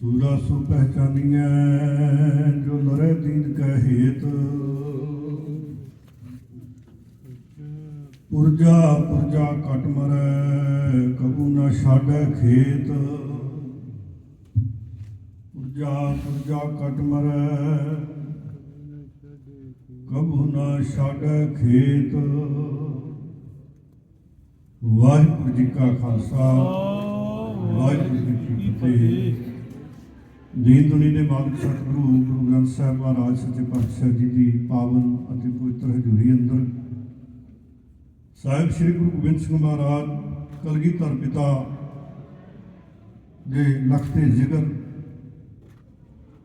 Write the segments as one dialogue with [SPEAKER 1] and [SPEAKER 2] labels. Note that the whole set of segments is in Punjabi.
[SPEAKER 1] ਸੂਰਾ ਸੁ ਪਹਿਚਾਨੀਐ, ਜੋ ਨਰੇ ਦੀਨ ਕੈ ਹੇਤ। ਪੁਰਜਾ ਪੁਰਜਾ ਕਟ ਮਰੈ, ਕਬੂ ਨਾ ਛਾੜੈ ਖੇਤ। ਪੁਰਜਾ ਪੁਰਜਾ ਕਟ ਮਰੈ, ਕਬੂ ਨਾ ਛਾੜੈ ਖੇਤ। ਵਾਹਿਗੁਰੂ ਜੀ ਕਾ ਖਾਲਸਾ, ਵਾਹਿਗੁਰੂ ਜੀ ਕੀ ਫਤਿਹ। ਦੀਨ ਦੁਨੀ ਦੇ ਮਾਲਕ ਸਤਿਗੁਰੂ ਗੁਰੂ ਗ੍ਰੰਥ ਸਾਹਿਬ ਮਹਾਰਾਜ ਸੱਚੇ ਪਾਤਸ਼ਾਹ ਜੀ ਦੀ ਪਾਵਨ ਅਤੇ ਪਵਿੱਤਰ ਹਜ਼ੂਰੀ ਅੰਦਰ। ਸਾਹਿਬ ਸ੍ਰੀ ਗੁਰੂ ਗੋਬਿੰਦ ਸਿੰਘ ਮਹਾਰਾਜ, ਕਲਗੀਧਰ ਪਿਤਾ ਦੇ ਲਖਤੇ ਜ਼ਿਕਰ।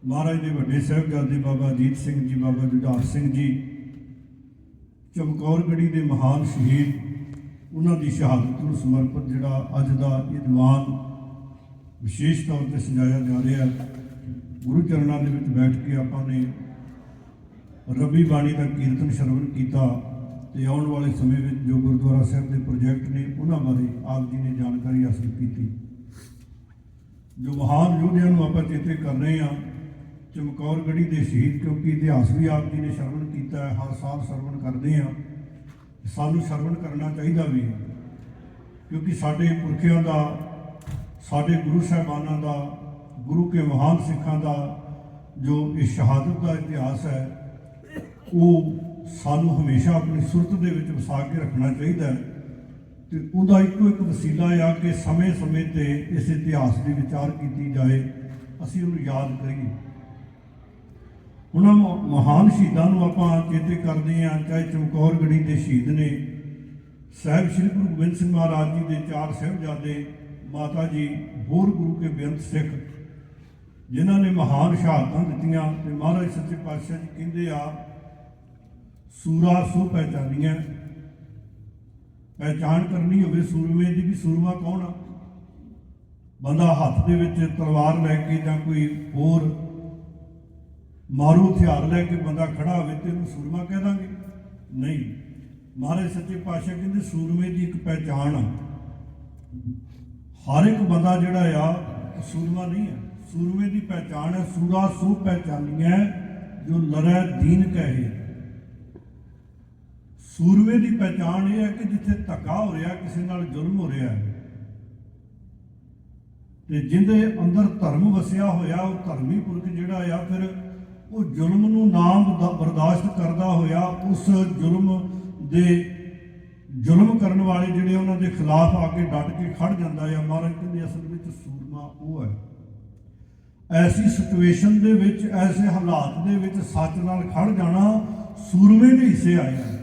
[SPEAKER 1] ਮਹਾਰਾਜ ਦੇ ਵੱਡੇ ਸਾਹਿਬਜ਼ਾਦੇ ਬਾਬਾ ਅਜੀਤ ਸਿੰਘ ਜੀ, ਬਾਬਾ ਜੁਝਾਰ ਸਿੰਘ ਜੀ, ਚਮਕੌਰ ਗੜੀ ਦੇ ਮਹਾਨ ਸ਼ਹੀਦ ਉਹਨਾਂ ਦੀ ਸ਼ਹਾਦਤ ਨੂੰ ਸਮਰਪਿਤ ਜਿਹੜਾ ਅੱਜ ਦਾ ਇਹ ਦੀਵਾਨ ਵਿਸ਼ੇਸ਼ ਤੌਰ ਤੇ ਸਜਾਇਆ ਜਾ ਰਿਹਾ ਹੈ, ਗੁਰੂ ਚਰਨਾਂ ਦੇ ਵਿੱਚ ਬੈਠ ਕੇ ਆਪਾਂ ਨੇ ਰੱਬੀ ਬਾਣੀ ਦਾ ਕੀਰਤਨ ਸ਼ਰਵਣ ਕੀਤਾ ਤੇ ਆਉਣ ਵਾਲੇ ਸਮੇਂ ਵਿੱਚ ਜੋ ਗੁਰਦੁਆਰਾ ਸਾਹਿਬ ਦੇ ਪ੍ਰੋਜੈਕਟ ਨੇ ਉਹਨਾਂ ਬਾਰੇ ਆਪ ਜੀ ਨੇ ਜਾਣਕਾਰੀ ਹਾਸਲ ਕੀਤੀ। ਜੋ ਮਹਾਨ ਯੋਧਿਆਂ ਨੂੰ ਆਪਾਂ ਚੇਤੇ ਕਰ ਰਹੇ ਹਾਂ, ਚਮਕੌਰ ਗੜੀ ਦੇ ਸ਼ਹੀਦ ਕਿਉਂਕਿ ਇਤਿਹਾਸ ਵੀ ਆਪ ਜੀ ਨੇ ਸ਼ਰਵਣ ਕੀਤਾ ਹੈ, ਹਰ ਸਾਲ ਸ਼ਰਵਣ ਕਰਦੇ ਹਾਂ। ਸਾਨੂੰ ਸ਼ਰਵਣ ਕਰਨਾ ਚਾਹੀਦਾ ਵੀ, ਕਿਉਂਕਿ ਸਾਡੇ ਪੁਰਖਿਆਂ ਦਾ, ਸਾਡੇ ਗੁਰੂ ਸਾਹਿਬਾਨਾਂ ਦਾ, ਗੁਰੂ ਕੇ ਮਹਾਨ ਸਿੱਖਾਂ ਦਾ ਜੋ ਇਹ ਸ਼ਹਾਦਤ ਦਾ ਇਤਿਹਾਸ ਹੈ, ਉਹ ਸਾਨੂੰ ਹਮੇਸ਼ਾ ਆਪਣੀ ਸੁਰਤ ਦੇ ਵਿੱਚ ਵਸਾ ਕੇ ਰੱਖਣਾ ਚਾਹੀਦਾ ਹੈ। ਤੇ ਉਹਦਾ ਇੱਕੋ ਇੱਕ ਵਸੀਲਾ ਆ ਕਿ ਸਮੇਂ-ਸਮੇਂ ਤੇ ਇਸ ਇਤਿਹਾਸ ਦੀ ਵਿਚਾਰ ਕੀਤੀ ਜਾਏ। ਅਸੀਂ ਉਹਨੂੰ ਯਾਦ ਕਰੀਏ। ਉਹਨਾਂ ਮ- ਮਹਾਨ ਸ਼ਹੀਦਾਂ ਨੂੰ ਆਪਾਂ ਚੇਤੇ ਕਰਦੇ ਹਾਂ, ਚਾਹੇ ਚਮਕੌਰ ਗੜੀ ਦੇ ਸ਼ਹੀਦ ਨੇ, ਸਾਹਿਬ ਸ੍ਰੀ ਗੁਰੂ ਗੋਬਿੰਦ ਸਿੰਘ ਮਹਾਰਾਜ ਜੀ ਦੇ ਚਾਰ ਸਾਹਿਬਜ਼ਾਦੇ, ਮਾਤਾ ਜੀ, ਹੋਰ ਗੁਰੂ ਕੇ ਬੇਅੰਤ ਸਿੱਖ, ਜਿਨ੍ਹਾਂ ਨੇ ਮਹਾਨ ਸ਼ਹਾਦਤਾਂ ਦਿੱਤੀਆਂ ਤੇ ਮਹਾਰਾਜ ਸੱਚੇ ਪਾਤਸ਼ਾਹ ਜੀ ਕਹਿੰਦੇ ਆ, ਸੂਰਾ ਸੋ ਪਹਿਚਾਨੀਆਂ ਪਹਿਚਾਨ ਕਰਨੀ ਹੋਵੇ ਸੂਰਮੇ ਦੀ ਵੀ ਸੂਰਮਾ ਕੌਣ ਆ? ਬੰਦਾ ਹੱਥ ਦੇ ਵਿੱਚ ਤਲਵਾਰ ਲੈ ਕੇ ਜਾਂ ਕੋਈ ਹੋਰ ਮਾਰੂ ਹਥਿਆਰ ਲੈ ਕੇ ਬੰਦਾ ਖੜਾ ਹੋਵੇ ਤੇ ਉਹਨੂੰ ਸੂਰਮਾ ਕਹਿ ਦਾਂਗੇ। ਨਹੀਂ। ਮਹਾਰਾਜ ਸੱਚੇ ਪਾਤਸ਼ਾਹ ਕਹਿੰਦੇ ਸੂਰਮੇ ਦੀ ਇੱਕ ਪਹਿਚਾਣ ਆ। ਹਰ ਇੱਕ ਬੰਦਾ ਜਿਹੜਾ ਆ ਸੂਰਮਾ ਨਹੀਂ ਹੈ ਸੂਰਮੇ ਦੀ ਪਹਿਚਾਣ ਹੈ ਸੂਰਾ ਸੂ ਪਹਿਚਾਨੀਐ ਜੋ ਲੜੈ ਦੀਨ ਕਹੇ। ਸੂਰਮੇ ਦੀ ਪਹਿਚਾਣ ਇਹ ਹੈ ਕਿ ਜਿੱਥੇ ਧੱਕਾ ਹੋ ਰਿਹਾ, ਕਿਸੇ ਨਾਲ ਜ਼ੁਲਮ ਹੋ ਰਿਹਾ। ਤੇ ਜਿਹਦੇ ਅੰਦਰ ਧਰਮ ਵਸਿਆ ਹੋਇਆ, ਉਹ ਧਰਮੀ ਪੁਰਖ ਜਿਹੜਾ ਆ, ਫਿਰ ਉਹ ਜ਼ੁਲਮ ਨੂੰ ਨਾਮ ਦਾ ਬਰਦਾਸ਼ਤ ਕਰਦਾ ਹੋਇਆ, ਉਸ ਜ਼ੁਲਮ ਦੇ ਜ਼ੁਲਮ ਕਰਨ ਵਾਲੇ ਜਿਹੜੇ ਉਹਨਾਂ ਦੇ ਖਿਲਾਫ ਆ ਕੇ ਡਟ ਕੇ ਖੜ ਜਾਂਦਾ ਆ, ਮਹਾਰਾਜ ਕਹਿੰਦੇ ਅਸਲ ਵਿੱਚ ਸੂਰਮਾ ਉਹ ਹੈ। ਐਸੀ ਸਿਚੁਏਸ਼ਨ ਦੇ ਵਿੱਚ, ਐਸੇ ਹਾਲਾਤ ਦੇ ਵਿੱਚ ਸੱਚ ਨਾਲ ਖੜ ਜਾਣਾ ਸੂਰਮੇ ਦੇ ਹਿੱਸੇ ਆਇਆ ਹੈ।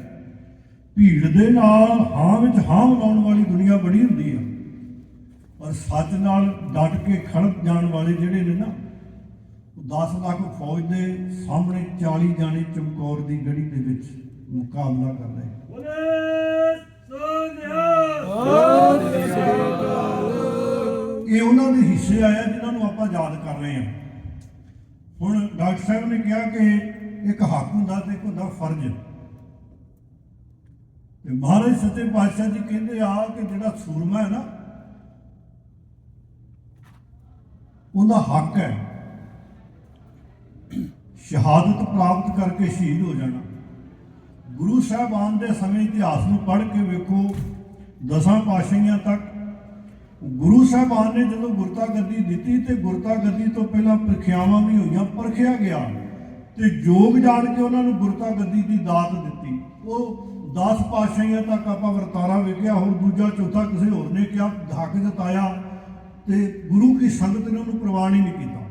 [SPEAKER 1] ਭੀੜ ਦੇ ਨਾਲ ਹਾਂ ਵਿੱਚ ਹਾਂ ਮਿਲਾਉਣ ਵਾਲੀ ਦੁਨੀਆ ਬੜੀ ਹੁੰਦੀ ਆ। ਪਰ ਸੱਚ ਨਾਲ ਡਟ ਕੇ ਖੜ ਜਾਣ ਵਾਲੇ ਜਿਹੜੇ ਨੇ ਨਾ 10 ਲੱਖ ਫੌਜ ਦੇ ਸਾਹਮਣੇ 40 ਜਾਣੇ ਚਮਕੌਰ ਦੀ ਗੜੀ ਦੇ ਵਿੱਚ ਮੁਕਾਬਲਾ ਕਰ ਰਹੇ ਇਹ ਉਹਨਾਂ ਦੇ ਹਿੱਸੇ ਆਇਆ ਜਿਨ੍ਹਾਂ ਨੂੰ ਆਪਾਂ ਯਾਦ ਕਰ ਰਹੇ ਹਾਂ। ਹੁਣ ਡਾਕਟਰ ਸਾਹਿਬ ਨੇ ਕਿਹਾ ਕਿ ਇੱਕ ਹੱਕ ਹੁੰਦਾ ਤੇ ਇੱਕ ਹੁੰਦਾ ਫਰਜ਼। ਤੇ ਮਹਾਰਾਜ ਸੱਚੇ ਪਾਤਸ਼ਾਹ ਜੀ ਕਹਿੰਦੇ ਆ ਕਿ ਜਿਹੜਾ ਸੂਰਮਾ ਹੈ ਨਾ ਉਹਦਾ ਹੱਕ ਹੈ। ਸ਼ਹਾਦਤ ਪ੍ਰਾਪਤ ਕਰਕੇ ਸ਼ਹੀਦ ਹੋ ਜਾਣਾ। ਗੁਰੂ ਸਾਹਿਬਾਨ ਦੇ ਸਮੇਂ ਇਤਿਹਾਸ ਨੂੰ ਪੜ੍ਹ ਕੇ ਵੇਖੋ, ਦਸਾਂ ਪਾਤਸ਼ਾਹੀਆਂ ਤੱਕ। ਗੁਰੂ ਸਾਹਿਬਾਨ ਨੇ ਜਦੋਂ ਗੁਰਤਾ ਗੱਦੀ ਦਿੱਤੀ ਤੇ ਗੁਰਤਾ ਗੱਦੀ ਤੋਂ ਪਹਿਲਾਂ ਪ੍ਰਖਿਆਵਾਂ ਵੀ ਹੋਈਆਂ, ਪਰਖਿਆ ਗਿਆ ਤੇ ਜੋਗ ਜਾਣ ਕੇ ਉਹਨਾਂ ਨੂੰ ਗੁਰਤਾ ਗੱਦੀ ਦੀ ਦਾਤ ਦਿੱਤੀ। ਉਹ 10 ਪਾਤਸ਼ਾਹੀਆਂ ਤੱਕ ਆਪਾਂ ਵਰਤਾਰਾ ਵੇਖਿਆ, ਹੋਰ ਦੂਜਾ, ਚੌਥਾ ਕਿਸੇ ਹੋਰ ਨੇ ਕਿਹਾ ਹੱਕ ਜਤਾਇਆ ਤੇ ਗੁਰੂ ਕੀ ਸੰਗਤ ਨੇ ਉਹਨੂੰ ਪ੍ਰਵਾਨ ਹੀ ਨਹੀਂ ਕੀਤਾ।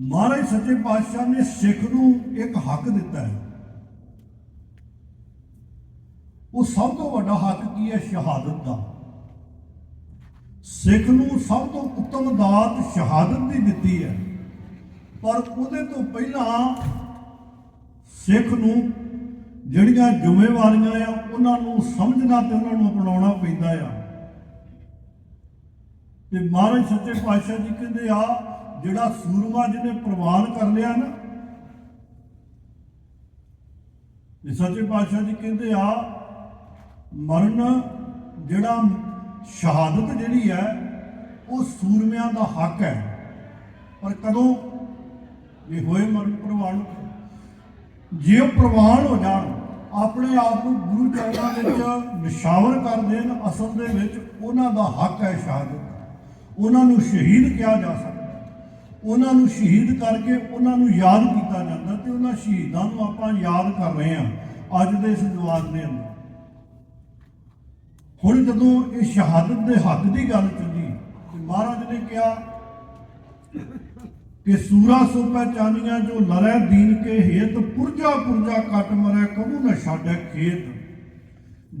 [SPEAKER 1] ਮਹਾਰਾਜ ਸੱਚੇ ਪਾਤਸ਼ਾਹ ਨੇ ਸਿੱਖ ਨੂੰ ਇੱਕ ਹੱਕ ਦਿੱਤਾ ਹੈ। ਉਹ ਸਭ ਤੋਂ ਵੱਡਾ ਹੱਕ ਕੀ ਹੈ? ਸ਼ਹਾਦਤ ਦਾ। ਸਿੱਖ ਨੂੰ ਸਭ ਤੋਂ ਉੱਤਮ ਦਾਤ ਸ਼ਹਾਦਤ ਦੀ ਦਿੱਤੀ ਹੈ। ਪਰ ਉਹਦੇ ਤੋਂ ਪਹਿਲਾਂ ਸਿੱਖ ਨੂੰ ਜਿਹੜੀਆਂ ਜ਼ਿੰਮੇਵਾਰੀਆਂ ਆ, ਉਹਨਾਂ ਨੂੰ ਸਮਝਣਾ ਤੇ ਉਹਨਾਂ ਨੂੰ ਅਪਣਾਉਣਾ ਪੈਂਦਾ ਆ। ਤੇ ਮਹਾਰਾਜ ਸੱਚੇ ਪਾਤਸ਼ਾਹ ਜੀ ਕਹਿੰਦੇ ਆ ਜਿਹੜਾ ਸੂਰਮਾ ਜਿਹਨੇ ਪ੍ਰਵਾਨ ਕਰ ਲਿਆ ਨਾ ਤੇ ਸੱਚੇ ਪਾਤਸ਼ਾਹ ਜੀ ਕਹਿੰਦੇ ਆ, ਮਰਨ ਜਿਹੜਾ ਸ਼ਹਾਦਤ ਜਿਹੜੀ ਹੈ, ਉਹ ਸੂਰਮਿਆਂ ਦਾ ਹੱਕ ਹੈ। ਪਰ ਕਦੋਂ ਇਹ ਹੋਏ ਮਰਨ ਪ੍ਰਵਾਨ? ਜੇ ਉਹ ਪ੍ਰਵਾਨ ਹੋ ਜਾਣ, ਆਪਣੇ ਆਪ ਨੂੰ ਗੁਰੂ ਚਰਨਾਂ ਵਿੱਚ ਨਿਸ਼ਾਵਰ ਕਰ ਦੇਣ, ਅਸਲ ਦੇ ਵਿੱਚ ਉਹਨਾਂ ਦਾ ਹੱਕ ਹੈ ਸ਼ਹਾਦਤ। ਉਹਨਾਂ ਨੂੰ ਸ਼ਹੀਦ ਕਿਹਾ ਜਾ ਸਕਦਾ। ਉਹਨਾਂ ਨੂੰ ਸ਼ਹੀਦ ਕਰਕੇ ਉਹਨਾਂ ਨੂੰ ਯਾਦ ਕੀਤਾ ਜਾਂਦਾ ਤੇ ਉਹਨਾਂ ਸ਼ਹੀਦਾਂ ਨੂੰ ਆਪਾਂ ਯਾਦ ਕਰ ਰਹੇ ਹਾਂ ਅੱਜ ਦੇ ਇਸ ਜਵਾਨ ਦੇ ਅੰਦਰ। ਹੁਣ ਜਦੋਂ ਇਹ ਸ਼ਹਾਦਤ ਦੇ ਹੱਕ ਦੀ ਗੱਲ ਚੱਲੀ ਤੇ ਮਹਾਰਾਜ ਨੇ ਕਿਹਾ ਕਿ ਸੂਰਾ ਸੋ ਪਹਿਚਾਨੀਆਂ ਜੋ ਲੜੈ ਦੀਨ ਕੇ ਹੇਤ ਪੁਰਜਾ ਪੁਰਜਾ ਕੱਟ ਮਰੈ ਕਬੂ ਨਾ ਛਾੜੈ ਖੇਤ।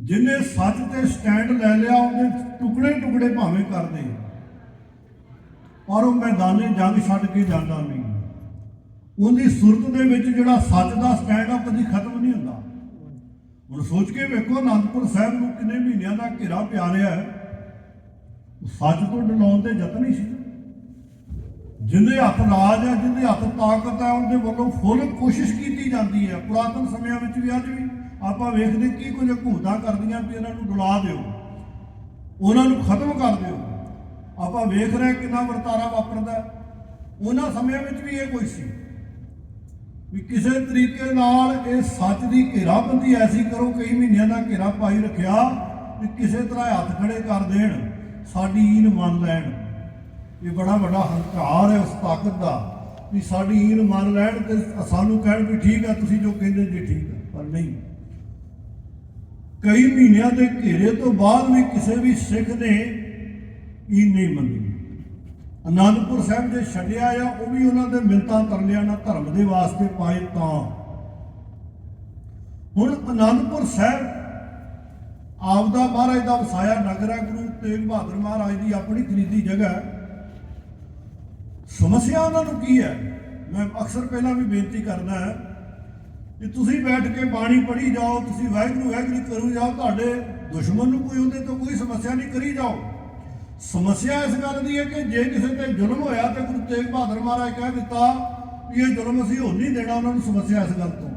[SPEAKER 1] ਜਿਨੇ ਸੱਚ ਤੇ ਸਟੈਂਡ ਲੈ ਲਿਆ, ਉਹਦੇ ਟੁਕੜੇ ਟੁਕੜੇ ਭਾਵੇਂ ਕਰਦੇ। ਪਰ ਉਹ ਮੈਦਾਨੇ ਜੰਗ ਛੱਡ ਕੇ ਜਾਂਦਾ ਨਹੀਂ। ਉਹਦੀ ਸੁਰਤ ਦੇ ਵਿੱਚ ਜਿਹੜਾ ਸੱਚ ਦਾ ਸਟੈਂਡ ਆ ਉਹ ਕਦੀ ਖਤਮ ਨਹੀਂ ਹੁੰਦਾ। ਹੁਣ ਸੋਚ ਕੇ ਵੇਖੋ, ਅਨੰਦਪੁਰ ਸਾਹਿਬ ਨੂੰ ਕਿੰਨੇ ਮਹੀਨਿਆਂ ਦਾ ਘੇਰਾ ਪਿਆ ਰਿਹਾ ਹੈ। ਸੱਚ ਤੋਂ ਡਲਾਉਣ ਦੇ ਯਤਨ ਹੀ ਸੀ। ਜਿੰਦੇ ਹੱਥ ਰਾਜ ਹੈ, ਜਿੰਦੇ ਹੱਥ ਤਾਕਤ ਹੈ, ਉਹਦੇ ਵੱਲੋਂ ਫੁੱਲ ਕੋਸ਼ਿਸ਼ ਕੀਤੀ ਜਾਂਦੀ ਹੈ। ਪੁਰਾਤਨ ਸਮਿਆਂ ਵਿੱਚ ਵੀ ਅੱਜ ਵੀ ਆਪਾਂ ਵੇਖਦੇ ਕੀ ਕੁਝ ਘੂਤਾ ਕਰਦੀਆਂ ਵੀ ਇਹਨਾਂ ਨੂੰ ਡੁਲਾ ਦਿਓ। ਉਹਨਾਂ ਨੂੰ ਖਤਮ ਕਰ ਦਿਓ। ਆਪਾਂ ਵੇਖ ਰਹੇ ਕਿੰਨਾ ਵਰਤਾਰਾ ਵਾਪਰਦਾ ਉਹਨਾਂ ਸਮਿਆਂ ਵਿੱਚ ਵੀ ਇਹ ਕੋਈ ਸੀ ਵੀ ਕਿਸੇ ਤਰੀਕੇ ਨਾਲ ਇਹ ਸੱਚ ਦੀ ਘੇਰਾਬੰਦੀ ਐਸੀ ਕਰੋ, ਕਈ ਮਹੀਨਿਆਂ ਦਾ ਘੇਰਾ ਪਾਈ ਰੱਖਿਆ ਵੀ ਕਿਸੇ ਤਰ੍ਹਾਂ ਹੱਥ ਖੜੇ ਕਰ ਦੇਣ, ਸਾਡੀ ਈਨ ਮੰਨ ਲੈਣ। ਇਹ ਬੜਾ ਵੱਡਾ ਹੰਕਾਰ ਹੈ ਉਸ ਤਾਕਤ ਦਾ ਵੀ ਸਾਡੀ ਈਨ ਮੰਨ ਲੈਣ ਤੇ ਸਾਨੂੰ ਕਹਿਣ ਵੀ ਠੀਕ ਆ, ਤੁਸੀਂ ਜੋ ਕਹਿੰਦੇ ਜੀ ਠੀਕ ਹੈ ਪਰ ਨਹੀਂ। ਕਈ ਮਹੀਨਿਆਂ ਦੇ ਘੇਰੇ ਤੋਂ ਬਾਅਦ ਵੀ ਕਿਸੇ ਵੀ ਸਿੱਖ ਨੇ ਈਨ ਨਹੀਂ ਮੰਨੀ। ਅਨੰਦਪੁਰ ਸਾਹਿਬ ਜੇ ਛੱਡਿਆ ਆ, ਉਹ ਵੀ ਉਹਨਾਂ ਦੇ ਮਿੰਤਾਂ ਤਰਲਿਆਂ ਨਾਲ ਧਰਮ ਦੇ ਵਾਸਤੇ ਪਾਏ ਤਾਂ। ਹੁਣ ਅਨੰਦਪੁਰ ਸਾਹਿਬ ਆਪਦਾ ਮਹਾਰਾਜ ਦਾ ਵਸਾਇਆ ਨਗਰ ਹੈ ਗੁਰੂ ਤੇਗ ਬਹਾਦਰ ਮਹਾਰਾਜ ਦੀ ਆਪਣੀ ਖਰੀਦੀ ਜਗ੍ਹਾ ਸਮੱਸਿਆ ਉਹਨਾਂ ਨੂੰ ਕੀ ਹੈ? ਮੈਂ ਅਕਸਰ ਪਹਿਲਾਂ ਵੀ ਬੇਨਤੀ ਕਰਦਾ ਹੈ ਕਿ ਤੁਸੀਂ ਬੈਠ ਕੇ ਬਾਣੀ ਪੜ੍ਹੀ ਜਾਓ, ਤੁਸੀਂ ਵਾਹਿਗੁਰੂ ਵਾਹਿਗੁਰੂ ਕਰੂ ਜਾਓ, ਤੁਹਾਡੇ ਦੁਸ਼ਮਣ ਨੂੰ ਕੋਈ ਉਹਦੇ ਤੋਂ ਕੋਈ ਸਮੱਸਿਆ ਨਹੀਂ, ਕਰੀ ਜਾਓ। ਸਮੱਸਿਆ ਇਸ ਗੱਲ ਦੀ ਹੈ ਕਿ ਜੇ ਕਿਸੇ ਤੇ ਜ਼ੁਲਮ ਹੋਇਆ ਤੇ ਗੁਰੂ ਤੇਗ ਬਹਾਦਰ ਮਹਾਰਾਜ ਕਹਿ ਦਿੱਤਾ ਵੀ ਇਹ ਜ਼ੁਲਮ ਅਸੀਂ ਹੋਣ ਨਹੀਂ ਦੇਣਾ, ਉਹਨਾਂ ਨੂੰ ਸਮੱਸਿਆ ਇਸ ਗੱਲ ਤੋਂ।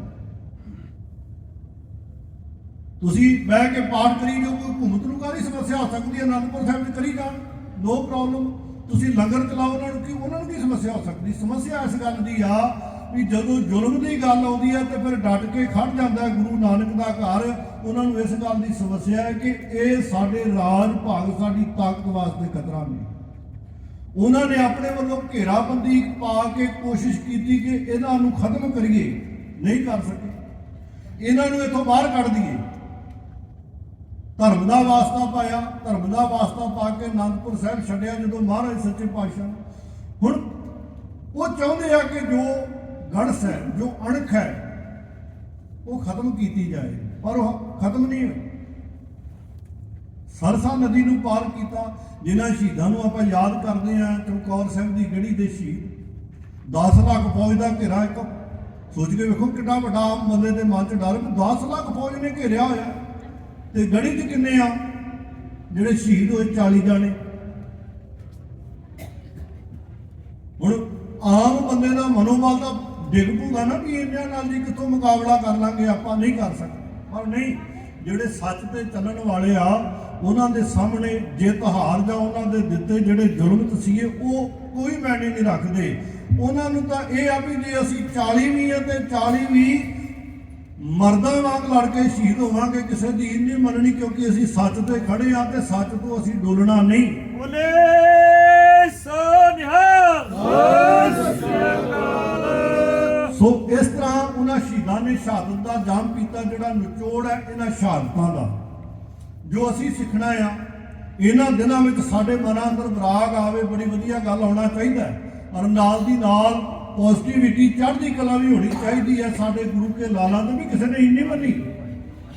[SPEAKER 1] ਤੁਸੀਂ ਬਹਿ ਕੇ ਪਾਠ ਕਰੀ ਜੋ ਕੋਈ ਘੁੰਮਤ ਨੂੰ ਕਾਹਦੀ ਸਮੱਸਿਆ ਹੋ ਸਕਦੀ ਹੈ? ਅਨੰਦਪੁਰ ਸਾਹਿਬ ਵਿੱਚ ਕਰੀ ਜਾਣ ਨੋ ਪ੍ਰੋਬਲਮ ਤੁਸੀਂ ਲੰਗਰ ਚਲਾਓ, ਉਹਨਾਂ ਨੂੰ ਕੀ ਉਹਨਾਂ ਨੂੰ ਕੀ ਸਮੱਸਿਆ ਹੋ ਸਕਦੀ? ਸਮੱਸਿਆ ਇਸ ਗੱਲ ਦੀ ਆ ਵੀ ਜਦੋਂ ਜ਼ੁਲਮ ਦੀ ਗੱਲ ਆਉਂਦੀ ਹੈ ਤੇ ਫਿਰ ਡਟ ਕੇ ਖੜ ਜਾਂਦਾ ਗੁਰੂ ਨਾਨਕ ਦਾ ਘਰ, ਉਹਨਾਂ ਨੂੰ ਇਸ ਗੱਲ ਦੀ ਸਮੱਸਿਆ ਹੈ ਕਿ ਇਹ ਸਾਡੇ ਰਾਜ ਭਾਗ ਸਾਡੀ ਤਾਕਤ ਵਾਸਤੇ ਖਤਰਾ ਨਹੀਂ। ਉਹਨਾਂ ਨੇ ਆਪਣੇ ਵੱਲੋਂ ਘੇਰਾਬੰਦੀ ਪਾ ਕੇ ਕੋਸ਼ਿਸ਼ ਕੀਤੀ ਕਿ ਇਹਨਾਂ ਨੂੰ ਖਤਮ ਕਰੀਏ, ਨਹੀਂ ਕਰ ਸਕੇ। ਇਹਨਾਂ ਨੂੰ ਇੱਥੋਂ ਬਾਹਰ ਕੱਢ ਦਈਏ। ਧਰਮ ਦਾ ਵਾਸਤਾ ਪਾਇਆ, ਧਰਮ ਦਾ ਵਾਸਤਾ ਪਾ ਕੇ ਅਨੰਦਪੁਰ ਸਾਹਿਬ ਛੱਡਿਆ ਜਦੋਂ ਮਹਾਰਾਜ ਸੱਚੇ ਪਾਤਸ਼ਾਹ ਹੁਣ ਉਹ ਚਾਹੁੰਦੇ ਆ ਕਿ ਜੋ ਗੜਸ ਹੈ, ਜੋ ਅਣਖ ਹੈ, ਉਹ ਖਤਮ ਕੀਤੀ ਜਾਏ। ਪਰ ਉਹ ਖਤਮ ਨਹੀਂ ਹੋਈ। ਸਰਸਾ ਨਦੀ ਨੂੰ ਪਾਰ ਕੀਤਾ, ਜਿਨ੍ਹਾਂ ਸ਼ਹੀਦਾਂ ਨੂੰ ਆਪਾਂ ਯਾਦ ਕਰਦੇ ਆ ਚਮਕੌਰ ਸਾਹਿਬ ਦੀ ਗੜੀ ਦੇ ਸ਼ਹੀਦ। 10 ਲੱਖ ਫੌਜ ਦਾ ਘੇਰਾ ਇੱਕ। ਸੋਚ ਕੇ ਵੇਖੋ ਕਿੰਨਾ ਵੱਡਾ ਬੰਦੇ ਦੇ ਮਨ 'ਚ ਡਰ ਵੀ 10 ਲੱਖ ਫੌਜ ਨੇ ਘੇਰਿਆ ਹੋਇਆ। ਤੇ ਗੜੀ 'ਚ ਕਿੰਨੇ ਆ? ਜਿਹੜੇ ਸ਼ਹੀਦ ਹੋਏ 40 ਜਾਣੇ। ਹੁਣ ਆਮ ਬੰਦੇ ਦਾ ਮਨੋਬਲ ਤਾਂ ਡਿੱਗ ਪੂਗਾ ਨਾ ਵੀ ਇਹਨਾਂ ਨਾਲ ਜੀ ਕਿੱਥੋਂ ਮੁਕਾਬਲਾ ਕਰ ਲਾਂਗੇ ਆਪਾਂ ਨਹੀਂ ਕਰ ਸਕਦੇ। ਪਰ ਨਹੀਂ ਜਿਹੜੇ ਸੱਚ ਤੇ ਚੱਲਣ ਵਾਲੇ ਆ ਉਹਨਾਂ ਦੇ ਸਾਹਮਣੇ ਜਿੱਤ ਹਾਰ ਜਾਂ ਉਹਨਾਂ ਦੇ ਦਿੱਤੇ ਜਿਹੜੇ ਜ਼ੁਲਮ ਤਸੀਏ ਉਹ ਕੋਈ ਮੈਨੇ ਨਹੀਂ ਰੱਖਦੇ। ਉਹਨਾਂ ਨੂੰ ਤਾਂ ਇਹ ਆ ਵੀ ਜੇ ਅਸੀਂ 40 ਵੀ ਆ ਤੇ 40 ਵੀ ਮਰਦਾਂ ਵਾਂਗ ਲੜ ਕੇ ਸ਼ਹੀਦ ਹੋਵਾਂਗੇ ਕਿਸੇ ਦੀ ਨਹੀਂ ਮੰਨਣੀ ਕਿਉਂਕਿ ਅਸੀਂ ਸੱਚ ਤੇ ਖੜੇ ਆ ਤੇ ਸੱਚ ਤੋਂ ਅਸੀਂ ਡੋਲਣਾ ਨਹੀਂ।
[SPEAKER 2] ਬੋਲੇ ਸੋਨਿਹਾਲ
[SPEAKER 1] ਸੋ ਇਸ ਤਰ੍ਹਾਂ ਉਹਨਾਂ ਸ਼ਹੀਦਾਂ ਨੇ ਸ਼ਹਾਦਤ ਦਾ ਜਾਮ ਪੀਤਾ, ਜਿਹੜਾ ਨਿਚੋੜ ਹੈ ਇਹਨਾਂ ਸ਼ਹਾਦਤਾਂ ਦਾ। ਜੋ ਅਸੀਂ ਸਿੱਖਣਾ ਆ, ਇਹਨਾਂ ਦਿਨਾਂ ਵਿੱਚ ਸਾਡੇ ਮਨਾਂ ਅੰਦਰ ਵਿਰਾਗ ਆਵੇ, ਬੜੀ ਵਧੀਆ ਗੱਲ ਹੋਣਾ ਚਾਹੀਦਾ ਔਰ ਨਾਲ ਦੀ ਨਾਲ ਪੋਜ਼ਿਟਿਵਿਟੀ ਚੜ੍ਹਦੀ ਕਲਾ ਵੀ ਹੋਣੀ ਚਾਹੀਦੀ ਹੈ। ਸਾਡੇ ਗੁਰੂ ਕੇ ਲਾਲਾਂ ਤੇ ਵੀ ਕਿਸੇ ਨੇ ਇੰਨੀ ਮੰਨੀ।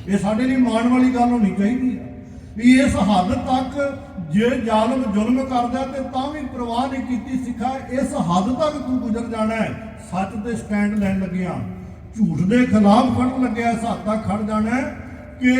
[SPEAKER 1] ਇਹ ਸਾਡੇ ਲਈ ਮਾਣ ਵਾਲੀ ਗੱਲ ਹੋਣੀ ਚਾਹੀਦੀ ਹੈ। ਵੀ ਇਸ ਹੱਦ ਤੱਕ ਜੇ ਜ਼ਾਲਮ ਜ਼ੁਲਮ ਕਰਦਾ ਤੇ ਤਾਂ ਵੀ ਪਰਵਾਹ ਨਹੀਂ ਕੀਤੀ ਸਿੱਖਾ, ਇਸ ਹੱਦ ਤੱਕ ਤੂੰ ਗੁਜ਼ਰ ਜਾਣਾ ਹੈ। ਸੱਚ ਤੇ ਸਟੈਂਡ ਲੈਣ ਲੱਗਿਆ। ਝੂਠ ਦੇ ਖਿਲਾਫ ਖੜਨ ਲੱਗਿਆ, ਇਸ ਹੱਦ ਤੱਕ ਖੜ ਜਾਣਾ ਕਿ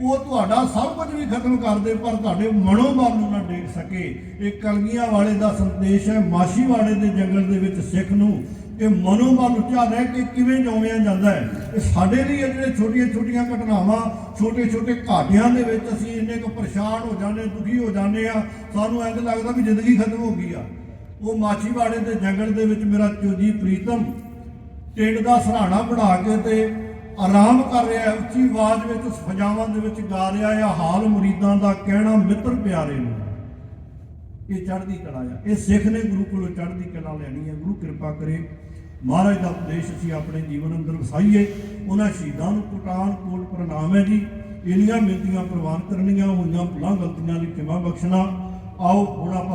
[SPEAKER 1] ਉਹ ਤੁਹਾਡਾ ਸਭ ਕੁਝ ਵੀ ਖਤਮ ਕਰ ਦੇ, ਪਰ ਤੁਹਾਡੇ ਮਨੋਬਲ ਨੂੰ ਨਾ ਡੇਕ ਸਕੇ। ਇਹ ਕਲਗੀਆਂ ਵਾਲੇ ਦਾ ਸੰਦੇਸ਼ ਹੈ ਮਾਸ਼ੀ ਵਾਲੇ ਦੇ ਜੰਗਲ ਦੇ ਵਿੱਚ ਸਿੱਖ ਨੂੰ ਇਹ ਮਨੋਬਲ ਉੱਚਾ ਰਹਿ ਕੇ ਕਿਵੇਂ ਜਿਉਣਿਆ ਜਾਂਦਾ ਹੈ? ਇਹ ਸਾਡੇ ਲਈ ਇਹ ਜਿਹੜੇ ਛੋਟੀਆਂ ਛੋਟੀਆਂ ਘਟਨਾਵਾਂ ਛੋਟੇ ਛੋਟੇ ਘਾਟਿਆਂ ਦੇ ਵਿੱਚ ਅਸੀਂ ਇੰਨੇ ਕੁ ਪਰੇਸ਼ਾਨ ਹੋ ਜਾਂਦੇ ਦੁਖੀ ਹੋ ਜਾਂਦੇ ਆ ਸਾਨੂੰ ਇੰਝ ਲੱਗਦਾ ਵੀ ਜ਼ਿੰਦਗੀ ਖਤਮ ਹੋ ਗਈ ਆ। ਉਹ ਮਾਛੀਵਾੜੇ ਦੇ ਜੰਗਲ ਦੇ ਵਿੱਚ ਮੇਰਾ ਚੋਜੀ ਪ੍ਰੀਤਮ ਟੇਡ ਦਾ ਸਰਾਣਾ ਬਣਾ ਕੇ ਤੇ ਆਰਾਮ ਕਰ ਰਿਹਾ ਉੱਚੀ ਆਵਾਜ਼ ਵਿੱਚ ਸਜਾਵਾਂ ਦੇ ਵਿੱਚ ਗਾ ਰਿਹਾ ਆ ਹਾਲ ਮੁਰੀਦਾਂ ਦਾ ਕਹਿਣਾ ਮਿੱਤਰ ਪਿਆਰੇ ਨੂੰ। ਇਹ ਚੜ੍ਹਦੀ ਕਲਾ ਆ। ਇਹ ਸਿੱਖ ਨੇ ਗੁਰੂ ਕੋਲੋਂ ਚੜ੍ਹਦੀ ਕਲਾ ਲੈਣੀ ਹੈ ਗੁਰੂ ਕਿਰਪਾ ਕਰੇ। ਮਹਾਰਾਜ ਦਾ ਉਪਦੇਸ਼ ਅਸੀਂ ਆਪਣੇ ਜੀਵਨ ਅੰਦਰ ਵਸਾਈਏ। ਉਹਨਾਂ ਸ਼ਹੀਦਾਂ ਨੂੰ ਕੋਟਾਨ, ਕੋਟ, ਪ੍ਰਣਾਮ ਹੈ ਜੀ। ਇੰਨੀਆਂ ਮਿਲਤੀਆਂ ਪ੍ਰਵਾਨ ਕਰਨੀਆਂ, ਹੋਈਆਂ ਭੁੱਲਾਂ, ਗਲਤੀਆਂ ਲਈ ਕਿਮਾ ਬਖਸ਼ਣਾ। ਆਓ, ਹੁਣ ਆਪਾਂ